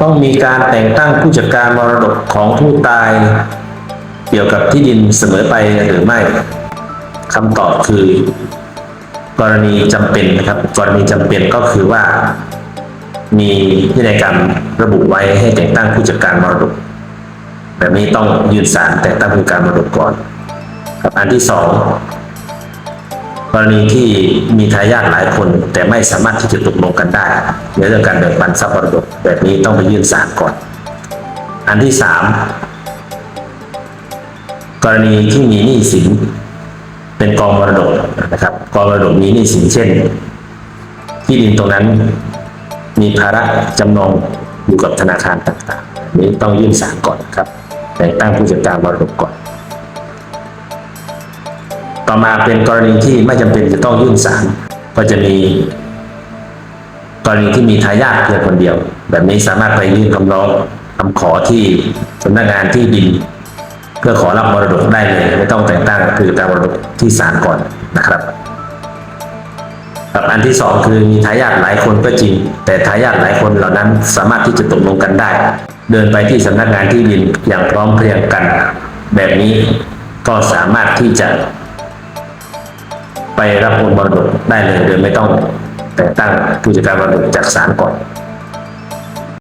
ต้องมีการแต่งตั้งผู้จัดการมรดกของผู้ตาย เกี่ยวกับที่ดินเสมอไปหรือไม่คำตอบคือ กรณีจำเป็นนะครับ กรณีจำเป็นก็คือว่า มีพินัยกรรมระบุไว้ให้แต่งตั้งผู้จัดการมรดก แบบนี้ต้องยื่นศาลแต่งตั้งผู้จัดการมรดกก่อนครับอันที่สอง กรณีที่มีทายาทหลายคน แต่ไม่สามารถที่จะตกลงกันได้ในเรื่องการแบ่งปันทรัพย์มรดกแบบนี้ต้องไปยื่นศาลก่อน อันที่สามกรณีที่มีหนี้สินเป็นกองมรดกนะครับ กองมรดกมีหนี้สินเช่น ที่ดินตรงนั้นมีภาระจำนองอยู่กับธนาคารต่างๆนนี้ต้องยื่นศาลก่อนครับแต่งตั้งผู้จัดการมรดกก่อน ต่อมาเป็นกรณีที่ไม่จำเป็นจะต้องยื่นศาลก็จะมีกรณีที่มีทายาทเพียงคนเดียว แบบนี้สามารถไปยื่นคำร้องคำขอที่สำนักงานที่ดิน เพื่อขอรับมรดกได้เลย ไม่ต้องแต่งตั้งผู้จัดการมรดกที่ศาลก่อนนะครับครับอันที่สองคือมีทายาทหลายคนก็จริง แต่ทายาทหลายคนเหล่านั้นสามารถที่จะตกลงกันได้ เดินไปที่สำนักงานที่ดินอย่างพร้อมเพรียงกัน แบบนี้ก็สามารถที่จะ รับโอนมรดกได้เลยโดยไม่ต้องแต่งตั้งผู้จัดการมรดกจากศาลก่อน